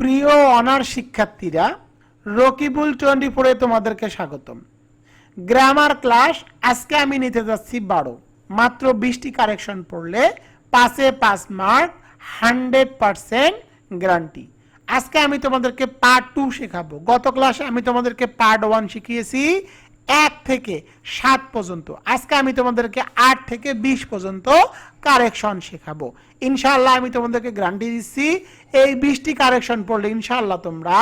প্রিয় অনার শিক্ষার্থীরা, রকিবুল টোয়েন্টি ফোরে তোমাদেরকে স্বাগতম। গ্রামার ক্লাস, আজকে আমি নিতে যাচ্ছি বারো। মাত্র বিশটি কারেকশন পড়লে পাঁচে পাঁচ মার্ক, হান্ড্রেড পারসেন্ট গ্যারান্টি। আজকে আমি তোমাদেরকে পার্ট টু শেখাবো। গত ক্লাসে আমি তোমাদেরকে পার্ট ওয়ান শিখিয়েছি। এক থেকে সাত পর্যন্ত। আজকে আমি তোমাদেরকে আট থেকে বিশ পর্যন্ত কারেকশন শেখাবো। ইনশাল্লাহ আমি তোমাদেরকে গ্যারান্টি দিচ্ছি, এই বিশটি কারেকশন পড়লে ইনশাআল্লাহ তোমরা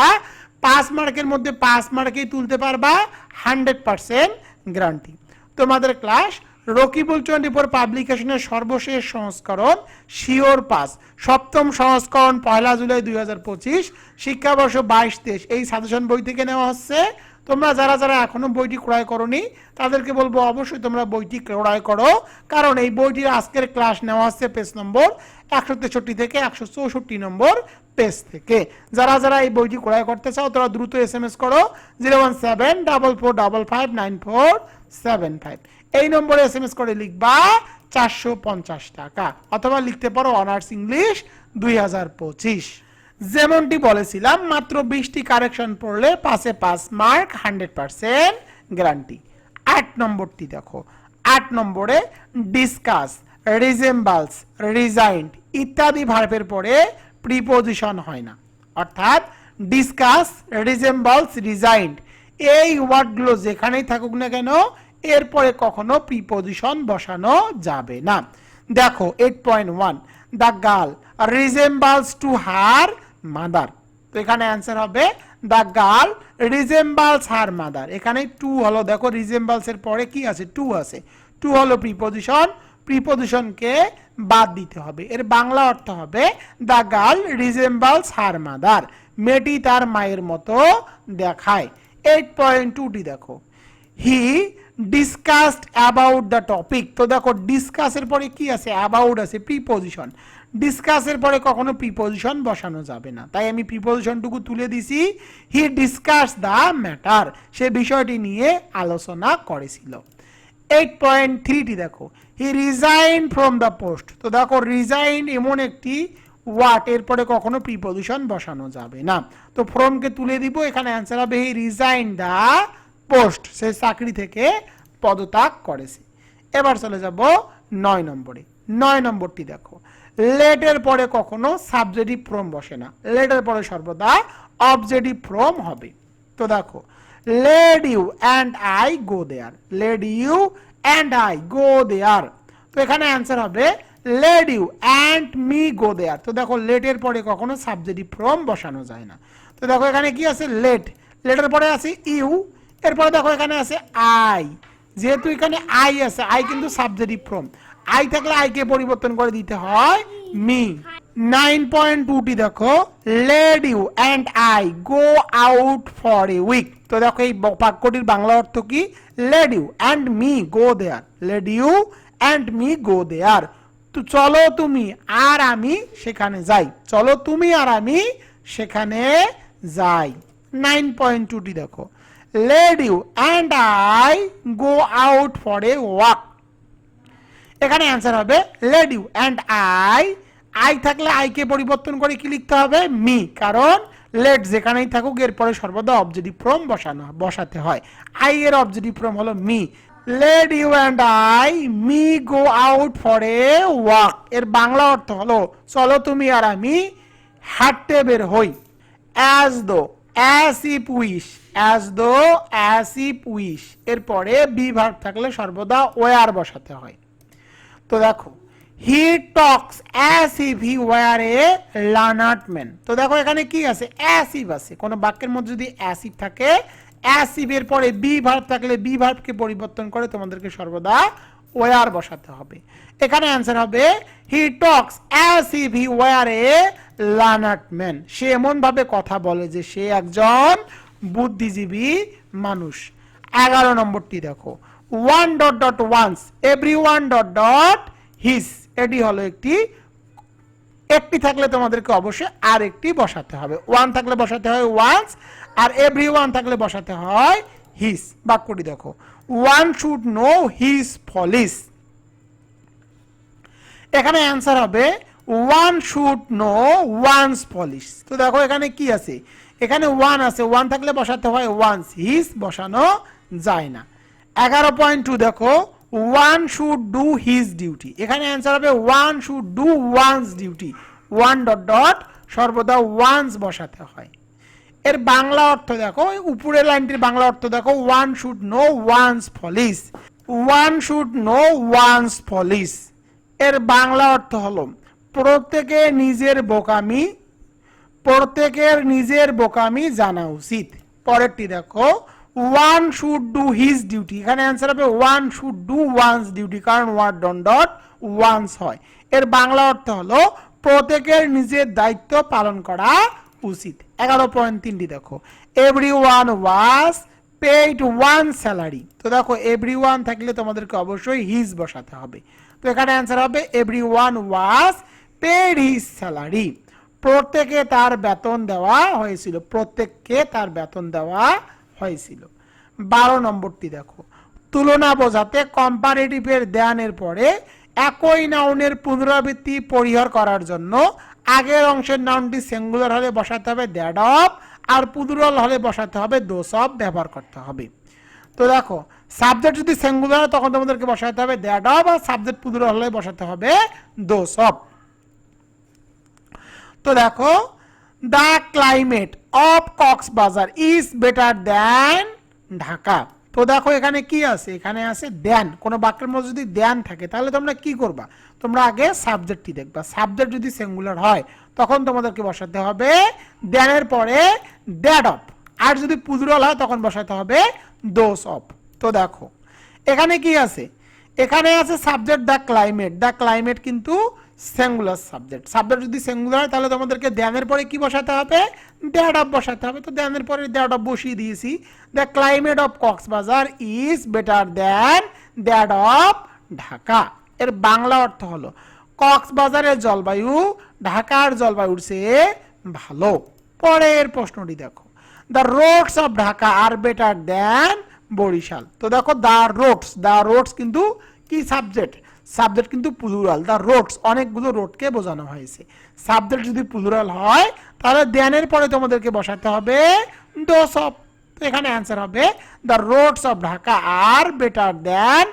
পাঁচ মার্কের মধ্যে পাঁচ মার্কেই তুলতে পারবা হান্ড্রেড পার্সেন্ট গ্যারান্টি তোমাদের ক্লাস রকিবুল টোয়েন্টি ফোর পাবলিকেশনের সর্বশেষ সংস্করণ শিওর পাস, সপ্তম সংস্করণ পয়লা জুলাই দুই হাজার পঁচিশ, শিক্ষাবর্ষ বাইশ তেইশ। এই সাজেশন বই থেকে নেওয়া হচ্ছে। তোমরা যারা যারা এখনও বইটি ক্রয় করনি, তাদেরকে বলব অবশ্যই তোমরা বইটি ক্রয় করো। কারণ এই বইটির আজকের ক্লাস নেওয়া হচ্ছে পেজ নম্বর একশো তেষট্টি থেকে একশো চৌষট্টি নম্বর পেজ থেকে। যারা যারা এই বইটি ক্রয় করতে চাও তারা দ্রুত এস এম এস করো, zero one seven double four double five nine four seven five. এই নম্বরে এস এম এস করে লিখবা চারশো পঞ্চাশ টাকা, অথবা লিখতে পারো অনার্স ইংলিশ দুই হাজার পঁচিশ। যেমনটি বলেছিলাম, মাত্র বিশটি কারেকশন পড়লে পাশে pass mark, hundred percent guarantee. আট নম্বরটি দেখো। আট নম্বরে ডিসকাস, রিজেম্বালস, রিজাইন্ড ইত্যাদি ভার্বের পরে প্রিপোজিশন হয় না। অর্থাৎ ডিসকাস, রিজেম্বালস, রিজাইন্ড এই ওয়ার্ডগুলো যেখানেই থাকুক না কেন, এরপরে কখনো প্রিপোজিশন বসানো যাবে না। দেখো eight point one the girl resembles to her mother. তো এখানে অ্যান্সার হবে the girl resembles her mother এখানে টু হলো। দেখো রিজেম্বালস এর পরে কি আছে? টু আছে। টু হলো প্রিপোজিশন প্রিপোজিশনকে বাদ দিতে হবে। এর বাংলা অর্থ হবে the girl resembles her mother মেয়েটি তার মায়ের মতো দেখায়। এইট পয়েন্ট টুটি দেখো। He discussed about the topic তো দেখো ডিসকাসের পরে কি আছে? অ্যাবাউট আছে প্রিপোজিশন ডিসকাসের পরে কখনো প্রিপোজিশন বসানো যাবে না। তাই আমি প্রিপোজিশনটুকু তুলে দিছি। হি ডিসকাস দ্য ম্যাটার সে বিষয়টি নিয়ে আলোচনা করেছিল। এইট পয়েন্ট থ্রিটি দেখো। He resign from the post তো দেখো রিজাইন এমন একটি ওয়াট এরপরে কখনো প্রিপোজিশন বসানো যাবে না। তো ফ্রমকে তুলে দিব। এখানে অ্যান্সার হবে হি রিজাইন দ্য পোস্ট সে চাকরি থেকে পদত্যাগ করেছে। এবার চলে যাব নয় নম্বরে। নয় নম্বরটি দেখো। লেটের পরে কখনো সাবজেক্টিভ ফ্রম বসে না। লেটের পরে সর্বদা অবজেক্টিভ ফ্রম হবে। তো দেখো, let you and I go there. Let you and I go there. তো এখানে অ্যান্সার হবে, let you and me go there. তো দেখো, লেটের পরে কখনো সাবজেক্টিভ ফ্রম বসানো যায় না। তো দেখো, এখানে কি আছে? লেট। লেটের পরে আছে ইউ, এরপরে দেখো, এখানে আছে আই। যেহেতু এখানে আই আছে, আই কিন্তু সাবজেক্টিভ ফ্রম। আই থাকলে আইকে পরিবর্তন করে দিতে হয় মি নাইন পয়েন্ট টুটি দেখো let you and I go out for a week তো দেখো এই বাক্যটির বাংলা অর্থ কি? Let you and me go there let you and me go there তো চলো তুমি আর আমি সেখানে যাই। চলো তুমি আর আমি সেখানে যাই। নাইন পয়েন্ট টুটি দেখো let you and I go out for a walk এখানে অ্যান্সার হবে let you and I I থাকলে আইকে পরিবর্তন করে কি লিখতে হবে? মি কারণ লেট যেখানেই থাকুক এরপরে সর্বদা অবজেক্টিভ ফ্রম বসানো, বসাতে হয়। আই এর অবজেক্টিভ ফ্রম হলো me let you and I me go out for a walk এর বাংলা অর্থ হলো, চলো তুমি আর আমি হাঁটতে বের হই। As though as if wish as though as if wish এরপরে বি ভার্ব থাকলে সর্বদা ওয়ার বসাতে হয়। তো দেখো he talks as if he were a learned man তো দেখো এখানে কি আছে? অ্যাসিভ আছে। কোনো বাক্যের মধ্যে যদি অ্যাসিভ থাকে অ্যাসিভের পরে বি ভার্ব থাকলে বি ভার্বকে পরিবর্তন করে তোমাদেরকে সর্বদা ওয়ার বসাতে হবে। এখানে অ্যান্সার হবে he talks as if he were a learned man সে এমনভাবে কথা বলে যে সে একজন বুদ্ধিজীবী মানুষ। এগারো নম্বরটি দেখো। One dot dot once every one dot dot his এটি হলো একটি একটি থাকলে তোমাদেরকে অবশ্যই আর একটি বসাতে হবে। ওয়ান থাকলে বসাতে হয় ওয়ান্স আর এভরি ওয়ান থাকলে বসাতে হয় হিস বাক্যটি দেখো। One should know his polish এখানে অ্যান্সার হবে one should know one's polish তো দেখো এখানে কি আছে? এখানে ওয়ান আছে। ওয়ান থাকলে বসাতে হয় ওয়ান্স হিস বসানো যায় না। এগারো পয়েন্ট টু দেখো one should do his duty এখানে অ্যান্সার হবে one should do one's duty one dot dot সর্বদা ওয়ান্স বসাতে হয়। এর বাংলা অর্থ দেখো উপরের লাইনটির বাংলা অর্থ দেখো one should know one's polish one should know one's polish এর বাংলা অর্থ হলো, প্রত্যেকে নিজের বোকামি, প্রত্যেকের নিজের বোকামি জানা উচিত। পরেরটি দেখো one should do his duty এখানে অ্যান্সার হবে one should do one's duty কারণ ওয়ান ডন ডট ওয়ান্স হয়। এর বাংলা অর্থ হলো, প্রত্যেকের নিজের দায়িত্ব পালন করা উচিত। এগারো পয়েন্ট তিনটি দেখো। Every one was paid one salary তো দেখো এভরি ওয়ান থাকলে তোমাদেরকে অবশ্যই হিজ বসাতে হবে। তো এখানে অ্যান্সার হবে every one was paid his salary প্রত্যেকে তার বেতন দেওয়া হয়েছিল। প্রত্যেককে তার বেতন দেওয়া হয়েছিল। বারো নম্বরটি দেখো। তুলনা বোঝাতে কম্পারেটিভের দেয়ানের পরে একই নাউনের পুনরাবৃত্তি পরিহার করার জন্য আগের অংশের নাউনটি সিঙ্গুলার হলে বসাতে হবে দ্যাট অফ আর পুদুরাল হলে বসাতে হবে দোষ অফ ব্যবহার করতে হবে। তো দেখো সাবজেক্ট যদি সিঙ্গুলার হয় তখন তোমাদেরকে বসাতে হবে দ্যাট অফ আর সাবজেক্ট পুদুরাল হলে বসাতে হবে দোষ অফ তো দেখো the climate of Cox's Bazar is better than Dhaka তো দেখো এখানে কি আছে? এখানে আছে দেন। কোন বাক্যের মধ্যে যদি দেন থাকে, তাহলে তোমরা কি করবা? তোমরা আগে সাবজেক্টটি দেখবা। সাবজেক্ট যদি সিঙ্গুলার হয়, তখন তোমাদেরকে বসাতে হবে দেনের পরে দ্যাট অফ আর যদি পুজুরাল হয়, তখন বসাতে হবে দোষ অফ তো দেখো, এখানে কি আছে? এখানে আছে subject the climate the climate কিন্তু সিঙ্গুলার সাবজেক্ট সাবজেক্ট যদি সিঙ্গুলার হয়, তাহলে তোমাদেরকে দ্যানের পরে কি বসাতে হবে? দ্যাট অফ বসাতে হবে। তো দ্যানের পরে দ্যাট অফ বসিয়ে দিয়েছি। The climate of Cox's Bazar is better than that of Dhaka. এর বাংলা অর্থ হলো, কক্সবাজারের জলবায়ু ঢাকার জলবায়ুর চেয়ে ভালো। পরের প্রশ্নটি দেখো। The roads of Dhaka are better than Barishal. তো দেখো দ্য রোডস দ্য রোডস কিন্তু কি সাবজেক্ট সাবজেক্ট কিন্তু প্লুরাল দ্য রোডস অনেকগুলো রোডকে বোঝানো হয়েছে। সাবজেক্ট যদি প্লুরাল হয়, তাহলে দেনের পরে তোমাদেরকে বসাতে হবে দোষ অফ এখানে অ্যান্সার হবে the roads of Dhaka are better than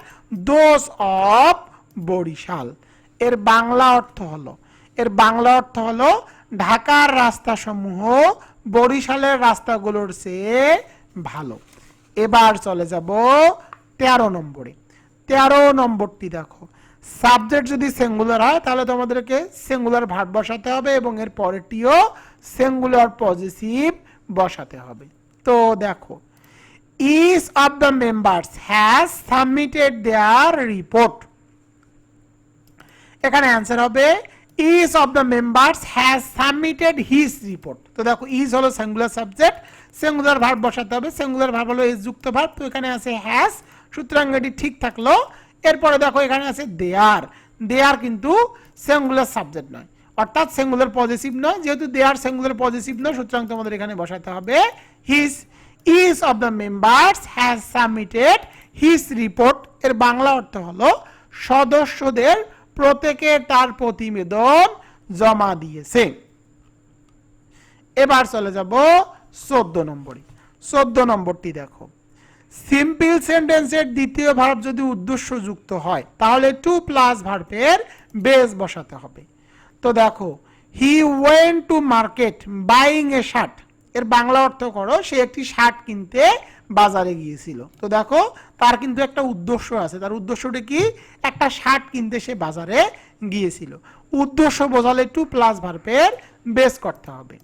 those of Barishal. এর বাংলা অর্থ হলো, এর বাংলা অর্থ হলো, ঢাকার রাস্তাসমূহ বরিশালের রাস্তাগুলোর চেয়ে ভালো। এবার চলে যাব তেরো নম্বরে। তেরো নম্বরটি দেখো সাবজেক্ট যদি সিঙ্গুলার হয়, তাহলে তোমাদেরকে সিঙ্গুলার ভার্ব বসাতে হবে এবং এর পরেরটিও সিঙ্গুলার পজিটিভ বসাতে হবে। তো দেখো each of the members has submitted their report এখানে অ্যান্সার হবে each of the members has submitted his report তো দেখো ইজ হলো সিঙ্গুলার সাবজেক্ট সিঙ্গুলার ভার্ব বসাতে হবে সিঙ্গুলার ভার্ব হলো ইজ যুক্ত ভার্ব তো এখানে আছে হ্যাজ সুতরাং এটি ঠিক থাকল এরপরে দেখো এখানে আছে দেয়ার। দেয়ার কিন্তু সেঙ্গুলার সাবজেক্ট নয়। অর্থাৎ সেঙ্গুলার পজিটিভ নয়। যেহেতু দেয়ার সেঙ্গুলার পজিটিভ নয়, সুতরাং তোমাদের এখানে বসাতে হবে his is of the members has submitted his report এর বাংলা অর্থ হলো সদস্যদের প্রত্যেকে তার প্রতিবেদন জমা দিয়েছে। এবার চলে যাব চোদ্দ নম্বরে। চোদ্দ নম্বরটি দেখো। সিম্পল সেন্টেন্সের দ্বিতীয় ভার্ব যদি উদ্দেশ্য যুক্ত হয়, তাহলে টু প্লাস ভার্বের বেস বসাতে হবে। তো দেখো he went to market buying a shirt এর বাংলা অর্থ করো, সে একটি শার্ট কিনতে বাজারে গিয়েছিল। তো দেখো, তার কিন্তু একটা উদ্দেশ্য আছে। তার উদ্দেশ্যটা কি? একটা শার্ট কিনতে সে বাজারে গিয়েছিল। উদ্দেশ্য বোঝালে টু প্লাস ভার্বের বেস করতে হবে।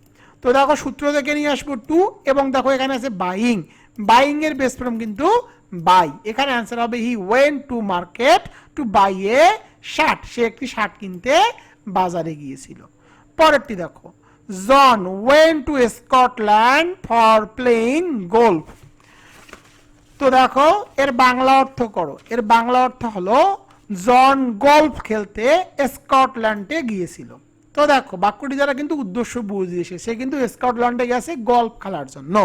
তো দেখো, সূত্র থেকে নিয়ে আসব টু এবং দেখো এখানে আছে বাইং বাইং এর বেস ফর্ম কিন্তু বাই এখানে অ্যান্সার হবে he went to market to buy a shirt সে একটি শার্ট কিনতে বাজারে গিয়েছিল। পরেরটি দেখো John went to Scotland for playing golf তো দেখো, এর বাংলা অর্থ করো। এর বাংলা অর্থ হলো জন গল্ফ খেলতে স্কটল্যান্ডে গিয়েছিল। তো দেখো, বাক্যটি যারা কিন্তু উদ্দেশ্য বুঝিয়েছে সে কিন্তু স্কটল্যান্ডে গেছে গল্ফ খেলার জন্য।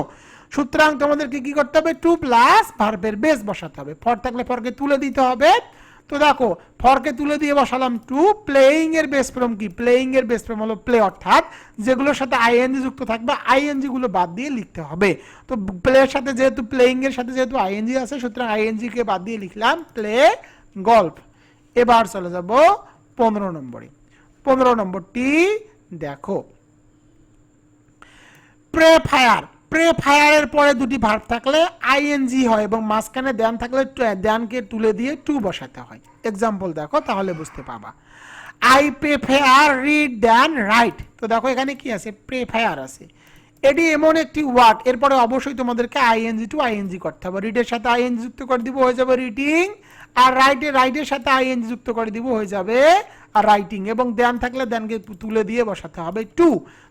সুতরাং তোমাদেরকে কি করতে হবে? টু প্লাস ভার্বের বেস বসাতে হবে। ফর থাকলে ফরকে তুলে দিতে হবে। তো দেখো ফরকে তুলে দিয়ে বসালাম টু প্লেয়িং এর বেস ফর্ম কি? প্লেয়িং এর বেস ফর্ম হলো প্লে অর্থাৎ যেগুলোর সাথে আইএনজি যুক্ত থাকবে আইএনজি গুলো বাদ দিয়ে লিখতে হবে। তো প্লে এর সাথে যেহেতু প্লেয়িং এর সাথে যেহেতু আইএনজি আছে, সুতরাং আইএনজি কে বাদ দিয়ে লিখলাম প্লে গল্ফ এবার চলে যাব পনেরো নম্বরে। পনেরো নম্বরটি দেখো। প্রে ফায়ার প্রে ফায়ারের পরে দুটি ভার্ব থাকলে আইএনজি হয় এবং মাঝখানে দেন থাকলে দেনকে তুলে দিয়ে টু বসাতে হয়। এক্সাম্পল দেখো, তাহলে বুঝতে পাবা। I prefer read than write তো দেখো এখানে কি আছে? প্রে ফায়ার আছে। এটি এমন একটি ওয়ার্ড এরপরে অবশ্যই তোমাদেরকে আইএনজি টু আইএনজি করতে হবে। রিডের সাথে আইএনজি যুক্ত করে দিব, হয়ে যাবে রিডিং আর রাইটে রাইটের সাথে আইএনজি যুক্ত করে দিব, হয়ে যাবে আর রাইটিং এবং দেন থাকলে দেনকে তুলে দিয়ে বসাতে হবে টু।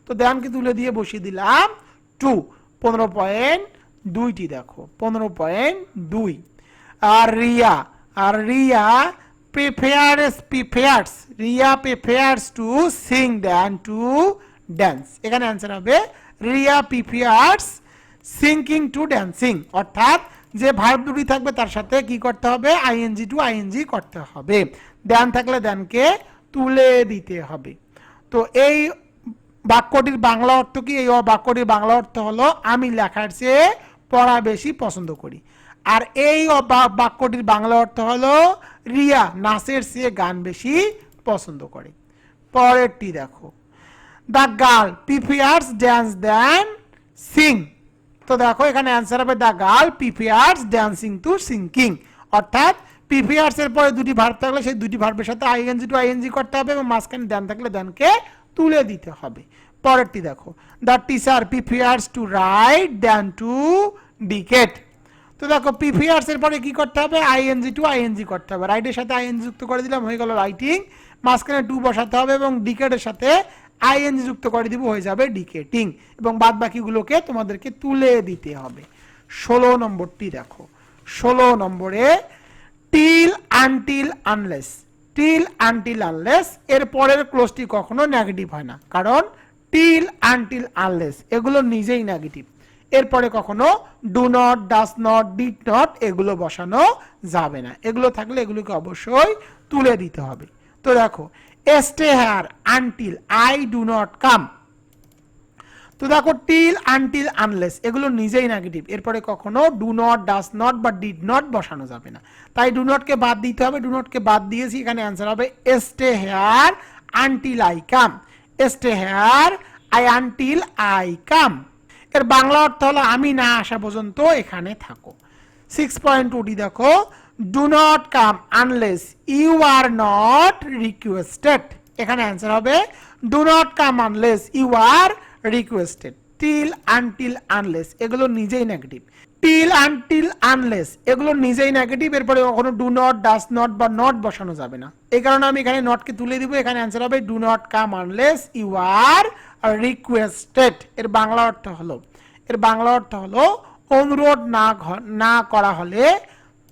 তো দেনকে তুলে দিয়ে বসিয়ে দিলাম টু। পনেরো পয়েন্ট দুইটি দেখো, পনেরো পয়েন্ট দুই। আর রিয়া আর Riya prefers prefers Riya prefers to sing than to dance এখানে অ্যান্সার হবে, Riya prefers singing to dancing অর্থাৎ যে ভার্ব দুটি থাকবে তার সাথে কি করতে হবে? আইএনজি টু আইএনজি করতে হবে। দেন থাকলে দেনকে তুলে দিতে হবে। তো এই বাক্যটির বাংলা অর্থ কি? এই বাক্যটির বাংলা অর্থ হলো, আমি লেখার চেয়ে পড়া বেশি পছন্দ করি। আর এই বাক্যটির বাংলা অর্থ হলো, রিয়া, নাচের চেয়ে গান বেশি পছন্দ করে। পরেরটি দেখো। The girl prefers dance than sing. তো দেখো, এখানে অ্যান্সার হবে, the girl prefers dancing to singing. অর্থাৎ প্রিফিয়ার্স এর পরে দুটি ভার্ব থাকলে, সেই দুটি ভার্বের সাথে আইএনজি টু আইএনজি করতে হবে এবং মাঝখানে দেন থাকলে দেনকে তুলে দিতে হবে। পরেরটি দেখো। The teacher prefers to write than to dictate তো দেখো প্রিফিয়ার্স এর পরে কি করতে হবে? আইএনজি টু আইএনজি করতে হবে। রাইটের সাথে আইএনজি যুক্ত করে দিলাম, হয়ে গেল রাইটিং মাঝখানে টু বসাতে হবে এবং ডিকেটের সাথে আইএনজি যুক্ত করে দিব, হয়ে যাবে ডিকেটিং এবং বাদ বাকিগুলোকে তোমাদেরকে তুলে দিতে হবে। ষোলো নম্বরটি দেখো। ষোলো নম্বরে till until unless till until unless এর পরের ক্লোজটি কখনো নেগেটিভ হয় না। কারণ টিল আনটিল আনলেস এগুলো নিজেই নেগেটিভ এরপরে কখনো do not does not did not এগুলো বসানো যাবে না। এগুলো থাকলে এগুলোকে অবশ্যই তুলে দিতে হবে। তো দেখো stay here until I do not come তো দেখো টিল আনটিল আনলেস এগুলো নিজেই নেগেটিভ এরপরে কখনো ডু নট ডাস নট বা ডিড নট বসানো যাবে না। তাই ডু নটকে বাদ দিতে হবে। ডু নটকে বাদ দিয়েছি, এখানে অ্যান্সার হবে stay here until I come stay here I until I come এর বাংলা অর্থ হলো, আমি না আসা পর্যন্ত এখানে থাকো। সিক্স পয়েন্ট টুটি দেখো do not come unless you are not requested এখানে অ্যান্সার হবে do not come unless you are requested till until unless এগুলো নিজেই নেগেটিভ টিল আনটিল আনলেস এগুলো নিজেই নেগেটিভ এরপরে কখনো ডু নট ডাস নট বা নট বসানো যাবে না। এই কারণে আমি এখানে নটকে তুলে দিব, এখানে অ্যান্সার হবে do not come unless you are requested এর বাংলা অর্থ হলো, এর বাংলা অর্থ হলো, অনুরোধ না না করা হলে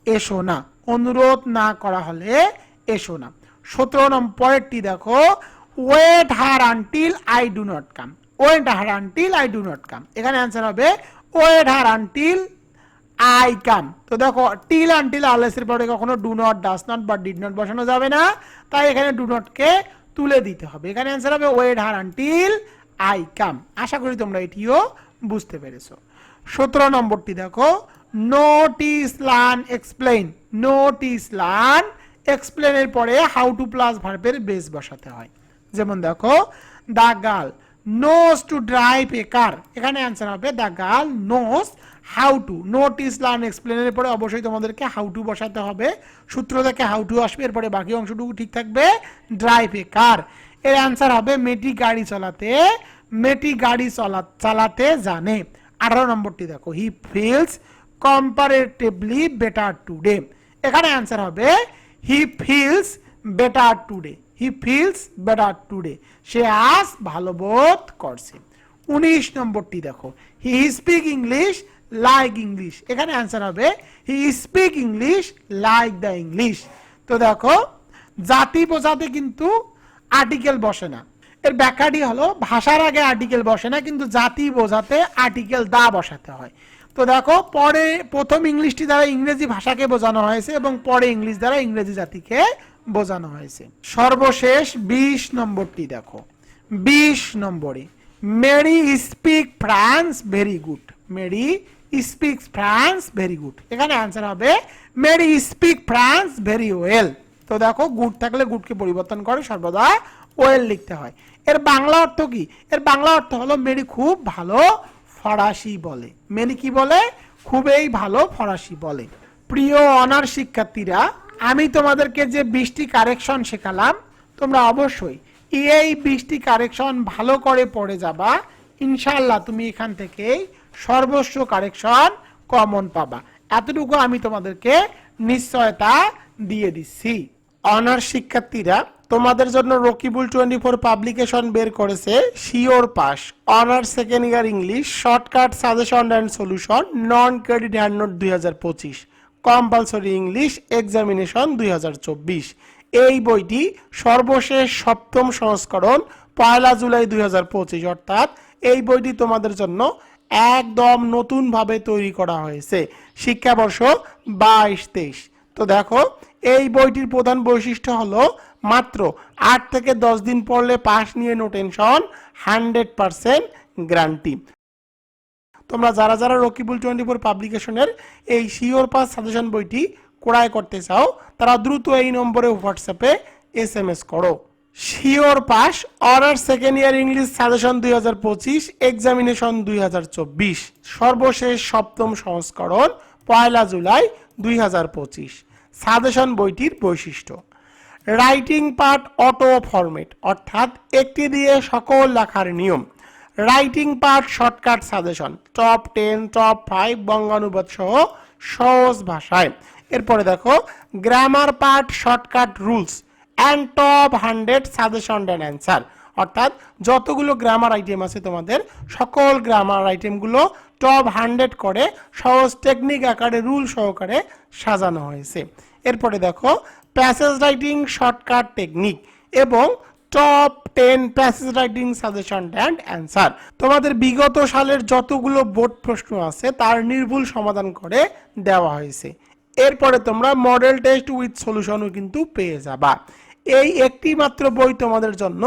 এসো না, অনুরোধ না করা হলে এসো না। সতেরো নম্বর পরেরটি দেখো wait her until I do not come wait her until I do not come এখানে অ্যান্সার হবে wait her until I come তো দেখো টিল আনটিল আলেসের পরে কখনো ডু নট ডাস নট বা ডিড নট বসানো যাবে না, তাই এখানে ডু নটকে তুলে দিতে হবে। এখানে অ্যান্সার হবে wait her until I come আশা করি তোমরা এটিও বুঝতে পেরেছ। সতেরো নম্বরটি দেখো। Notice learn explain notice learn এক্সপ্লেনের পরে হাউ টু প্লাস ভার্বের বেস বসাতে হয়। যেমন দেখো the girl knows to drive a car এখানে অ্যান্সার হবে the girl knows how to notice learn এক্সপ্লেনের পরে অবশ্যই তোমাদেরকে হাউ টু বসাতে হবে। সূত্র থেকে হাউ টু আসবে, এরপরে বাকি অংশটুকু ঠিক থাকবে। ড্রাইভ এ কার এর অ্যান্সার হবে মেটি গাড়ি চালাতে মেটি গাড়ি চলা, চালাতে জানে। আঠারো নম্বরটি দেখো he feels comparatively better today এখানে অ্যান্সার হবে he feels better today he feels better today সে আজ ভালো বোধ করছে। উনিশ নম্বরটি দেখো he speak English like English এখানে অ্যান্সার হবে he speak English like the English তো দেখো, জাতি বোঝাতে কিন্তু আর্টিকেল বসে না। এর ব্যাখ্যাটি হলো, ভাষার আগে আর্টিকেল বসে না, কিন্তু জাতি বোঝাতে আর্টিকেল দা বসাতে হয়। তো দেখো, পরে প্রথম ইংলিশটি দ্বারা ইংরেজি ভাষাকে বোঝানো হয়েছে এবং পরে ইংলিশ দ্বারা ইংরেজি জাতিকে বোঝানো হয়েছে। সর্বশেষ বিশ নম্বরটি দেখো। বিশ নম্বরে Mary speak France very good Mary speak France very good এখানে অ্যান্সার হবে Mary speak France very well তো দেখো গুড থাকলে গুডকে পরিবর্তন করে, সর্বদা ওয়েল লিখতে হয়। এর বাংলা অর্থ কি? এর বাংলা অর্থ হলো মেরি খুব ভালো ফরাসি বলে। মেরি কি বলে? খুবই ভালো ফরাসি বলে। প্রিয় অনার শিক্ষার্থীরা, আমি তোমাদেরকে যে বৃষ্টি কারেকশন শেখালাম, তোমরা অবশ্যই এই বৃষ্টি কারেকশন ভালো করে পড়ে যাবা। ইনশাল্লাহ তুমি এখান থেকেই সর্বস্ব কারেকশন কমন পাবা। এতটুকু আমি তোমাদেরকে নিশ্চয়তা দিয়ে দিচ্ছি। অনার শিক্ষার্থীরা, তোমাদের জন্য রকিবুল টোয়েন্টি ফোর পাবলিকেশন বের করেছে, sure pass. Honour second year English shortcut suggestion and solution non credit hand note দুই হাজার পঁচিশ কম্পালসরি ইংলিশ এক্সামিনেশন দুই হাজার চব্বিশ। এই বইটি সর্বশেষ সপ্তম সংস্করণ পয়লা জুলাই দুই হাজার পঁচিশ, অর্থাৎ এই বইটি তোমাদের জন্য একদম নতুনভাবে তৈরি করা হয়েছে। শিক্ষাবর্ষ বাইশ তেইশ। তো দেখো এই বইটির প্রধান বৈশিষ্ট্য হলো, মাত্র আট থেকে দশ দিন পড়লে পাস নিয়ে no tension hundred percent guarantee. তোমরা যারা যারা রকিবুল টোয়েন্টি ফোর পাবলিকেশনের এই শিওর পাস সাজেশন বইটি ক্রয় করতে চাও, তারা দ্রুত এই নম্বরে হোয়াটসঅ্যাপে এস এম এস করো। Sure pass honours second year English suggestion দুই হাজার পঁচিশ, এক্সামিনেশন দুই হাজার চব্বিশ। সর্বশেষ সপ্তম সংস্করণ পয়লা জুলাই দুই হাজার পঁচিশ। সাজেশন বইটির বৈশিষ্ট্য। রাইটিং পার্ট অটো ফরম্যাট, অর্থাৎ একটি দিয়ে সকল লেখার নিয়ম। Writing part shortcut suggestion, top ten, top five বঙ্গানুবাদ সহ সহজ ভাষায়। এরপরে দেখো, grammar part shortcut rules and top hundred suggestion and answer অর্থাৎ যতগুলো গ্রামার আইটেম আছে তোমাদের, সকল গ্রামার আইটেমগুলো টপ হান্ড্রেড করে সহজ টেকনিক আকারে রুল সহকারে সাজানো হয়েছে। এরপরে দেখো প্যাসেজ রাইটিং শর্টকাট টেকনিক এবং top ten passage writing suggestion and answer তোমাদের বিগত সালের যতগুলো বোর্ড প্রশ্ন আছে, তার নির্ভুল সমাধান করে দেওয়া হয়েছে। এরপরে তোমরা মডেল টেস্ট উইথ সলিউশনও কিন্তু পেয়ে যাবা। এই একটি মাত্র বই তোমাদের জন্য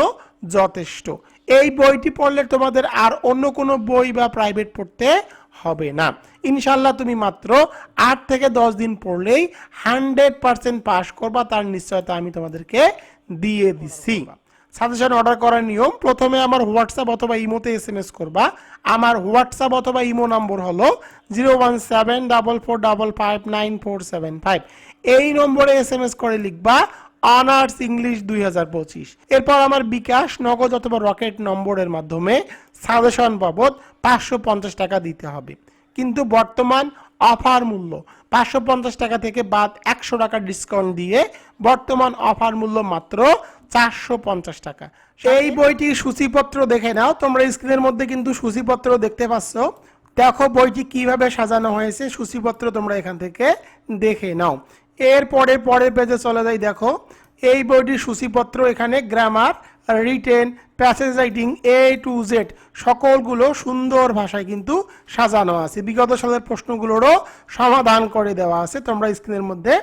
যথেষ্ট। এই বইটি পড়লে তোমাদের আর অন্য কোনো বই বা প্রাইভেট পড়তে হবে না। ইনশাল্লাহ তুমি মাত্র আট থেকে দশ দিন পড়লেই হান্ড্রেড পার্সেন্ট পাস করবা, তার নিশ্চয়তা আমি তোমাদেরকে দিয়ে দিচ্ছি সাজেশন অর্ডার করার নিয়ম, প্রথমে আমার হোয়াটসঅ্যাপ অথবা ইমোতে এস এম এস করবা। আমার হোয়াটসঅ্যাপ অথবা ইমো নম্বর হলো zero one seven double four double five nine four seven five. এই নম্বরে এস এম এস করে লিখবা অনার্স ইংলিশ দুই হাজার পঁচিশ। এরপর আমার বিকাশ নগদ অথবা রকেট নম্বরের মাধ্যমে সাজেশন বাবদ পাঁচশো পঞ্চাশ টাকা দিতে হবে। কিন্তু বর্তমান অফার মূল্য পাঁচশো পঞ্চাশ টাকা থেকে বাদ একশো টাকা ডিসকাউন্ট দিয়ে বর্তমান অফার মূল্য মাত্র চারশো পঞ্চাশ টাকা। এই বইটির সূচিপত্র দেখে নাও। তোমরা স্ক্রিনের মধ্যে কিন্তু সূচিপত্র দেখতে পাচ্ছ। দেখো বইটি কীভাবে সাজানো হয়েছে। সূচিপত্র তোমরা এখান থেকে দেখে নাও। এরপরে পরের পেজে চলে যাই, দেখো। এই বইটির সূচিপত্র এখানে grammar written passage writing A to Z সকলগুলো সুন্দর ভাষায় কিন্তু সাজানো আছে। বিগত সালের প্রশ্নগুলোরও সমাধান করে দেওয়া আছে। তোমরা স্ক্রিনের মধ্যে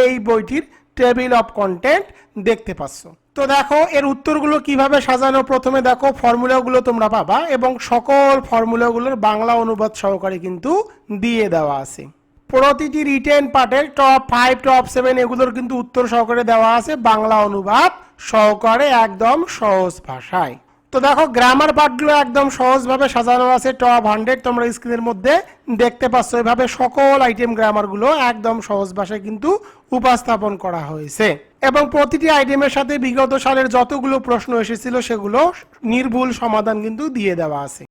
এই বইটির টেবিল অফ কন্টেন্ট দেখতে পাচ্ছ। তো দেখো, এর উত্তরগুলো কীভাবে সাজানো? প্রথমে দেখো ফর্মুলাগুলো তোমরা পাবা এবং সকল ফর্মুলাগুলোর বাংলা অনুবাদ সহকারে কিন্তু দিয়ে দেওয়া আছে। প্রতিটি রিটেন পার্টের টপ ফাইভ টপ সেভেন এগুলোর কিন্তু উত্তর সহকারে দেওয়া আছে বাংলা অনুবাদ সহকারে একদম সহজ ভাষায়। তো দেখো গ্রামার পার্টগুলো একদম সহজভাবে সাজানো আছে টপ হান্ড্রেড তোমরা স্ক্রিনের মধ্যে দেখতে পাচ্ছ। এভাবে সকল আইটেম গ্রামারগুলো একদম সহজ ভাষায় কিন্তু উপস্থাপন করা হয়েছে। এবং প্রতিটি আইটেমের সাথে বিগত সালের যতগুলো প্রশ্ন এসেছিল সেগুলো নির্ভুল সমাধান কিন্তু দিয়ে দেওয়া আছে।